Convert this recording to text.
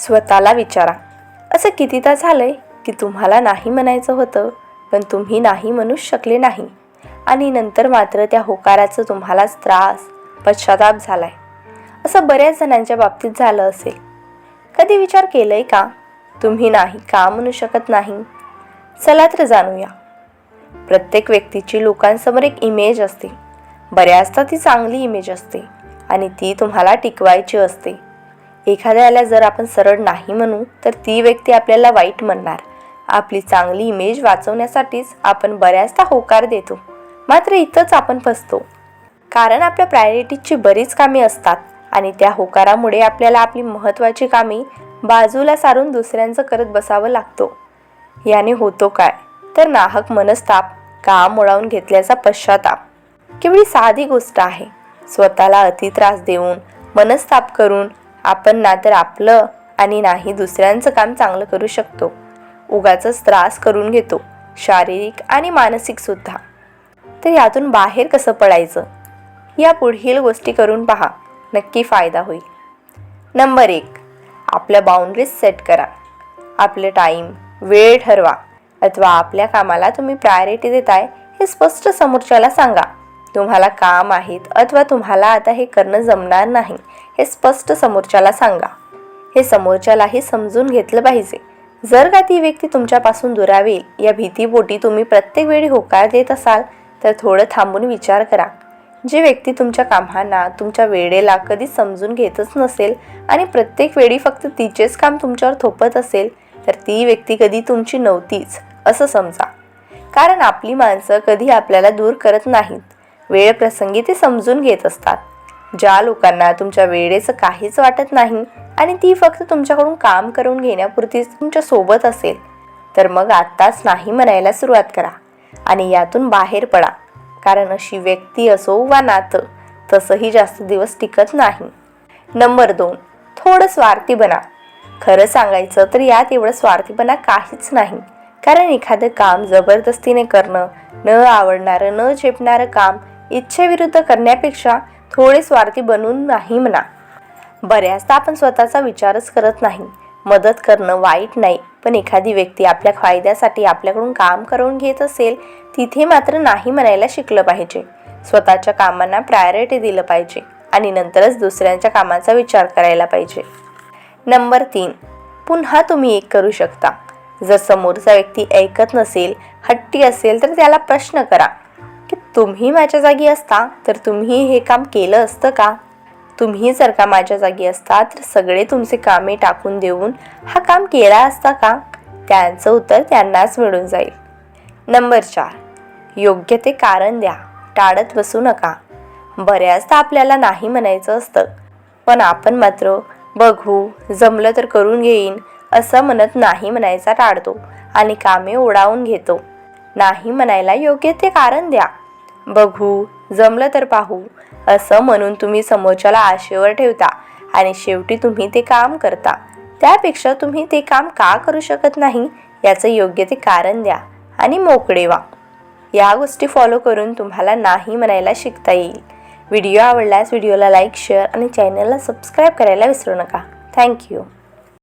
स्वतःला विचारा. असं कितीदा झालं आहे की तुम्हाला नाही म्हणायचं होतं पण तुम्ही नाही म्हणू शकले नाही. आणि नंतर मात्र त्या होकाराचं तुम्हालाच त्रास पश्चाताप झाला आहे असं बऱ्याच जणांच्या बाबतीत झालं असेल. कधी विचार केलं आहे का? तुम्ही नाही का म्हणू शकत नाही? चला तर जाणूया. प्रत्येक व्यक्तीची लोकांसमोर एक इमेज असते. बऱ्याचदा ती चांगली इमेज असते आणि ती तुम्हाला टिकवायची असते. एखाद्याला जर आपण सरळ नाही म्हणू तर ती व्यक्ती आपल्याला वाईट म्हणणार. आपली चांगली इमेज वाचवण्यासाठीच आपण बऱ्याचदा होकार देतो. मात्र इथंच आपण फसतो. कारण आपल्या प्रायोरिटीजची बरीच कामे असतात आणि त्या होकारामुळे आपल्याला आपली महत्त्वाची कामे बाजूला सारून दुसऱ्यांचं करत बसावं लागतो. याने होतो काय? तर नाहक मनस्ताप काम ओळावून घेतल्याचा पश्चाताप. केवळी साधी गोष्ट आहे. स्वतःला अति त्रास देऊन मनस्ताप करून आपण ना तर आपलं आणि नाही दुसऱ्यांचं काम चांगलं करू शकतो. उगाच त्रास करून घेतो शारीरिक आणि मानसिकसुद्धा तर यातून बाहेर कसं पडायचं? या पुढील गोष्टी करून पहा. नक्की फायदा होईल. नंबर एक आपल्या बाउंड्रीज सेट करा. आपलं टाईम वेळ ठरवा. अथवा आपल्या कामाला तुम्ही प्रायोरिटी देताय हे स्पष्ट समोरच्याला सांगा. तुम्हाला काम आहेत अथवा तुम्हाला आता हे करणं जमणार नाही हे स्पष्ट समोरच्याला सांगा. हे समोरच्यालाही समजून घेतलं पाहिजे. जर का ती व्यक्ती तुमच्यापासून दुरावेल या भीतीपोटी तुम्ही प्रत्येक वेळी होकार देत असाल तर थोडं थांबून विचार करा. जी व्यक्ती तुमच्या कामांना तुमच्या वेळेला कधी समजून घेतच नसेल आणि प्रत्येक वेळी फक्त तिचेच काम तुमच्यावर थोपत असेल तर ती व्यक्ती कधी तुमची नव्हतीच असं समजा. कारण आपली माणसं कधी आपल्याला दूर करत नाहीत. वेळ प्रसंगी ते समजून घेत असतात. ज्या लोकांना तुमच्या वेळेचं काहीच वाटत नाही आणि ती फक्त तुमच्याकडून काम करून घेण्यापुरतीच तुमच्यासोबत असेल तर मग आत्ताच नाही म्हणायला सुरुवात करा आणि यातून बाहेर पडा. कारण अशी व्यक्ती असो वा नातं तसंही जास्त दिवस टिकत नाही. नंबर दोन थोडं स्वार्थी बना खरं सांगायचं तर यात एवढं स्वार्थीपणा काहीच नाही. कारण एखादं काम जबरदस्तीने करणं न आवडणारं न झेपणारं काम इच्छेविरुद्ध करण्यापेक्षा थोडे स्वार्थी बनून नाही म्हणा. बऱ्याचदा आपण स्वतःचा विचारच करत नाही. मदत करणं वाईट नाही. पण एखादी व्यक्ती आपल्या फायद्यासाठी आपल्याकडून काम करून घेत असेल तिथे मात्र नाही म्हणायला शिकलं पाहिजे. स्वतःच्या कामांना प्रायोरिटी दिलं पाहिजे आणि नंतरच दुसऱ्यांच्या कामाचा विचार करायला पाहिजे. नंबर तीन. पुन्हा तुम्ही एक करू शकता. जर समोरचा व्यक्ती ऐकत नसेल हट्टी असेल तर त्याला प्रश्न करा. तुम्ही माझ्या जागी असता तर तुम्ही हे काम केलं असतं का? तुम्ही जर का माझ्या जागी असता तर सगळे तुमचे कामे टाकून देऊन हा काम केला असता का? त्यांचं उत्तर त्यांनाच मिळून जाईल. नंबर चार. योग्य ते कारण द्या. टाळत बसू नका. बऱ्याचदा आपल्याला नाही म्हणायचं असतं. पण आपण मात्र बघू जमलं तर करून घेईन असं म्हणत नाही म्हणायचा टाळतो आणि कामे ओढावून घेतो. नाही म्हणायला योग्य ते कारण द्या. बघू जमलं तर पाहू असं म्हणून तुम्ही समोरच्याला आशेवर ठेवता आणि शेवटी तुम्ही ते काम करता. त्यापेक्षा तुम्ही ते काम का करू शकत नाही याचं योग्य ते कारण द्या आणि मोकळे व्हा. या गोष्टी फॉलो करून तुम्हाला नाही म्हणायला शिकता येईल. व्हिडिओ आवडल्यास व्हिडिओला लाईक शेअर आणि चॅनलला सबस्क्राईब करायला विसरू नका. थँक्यू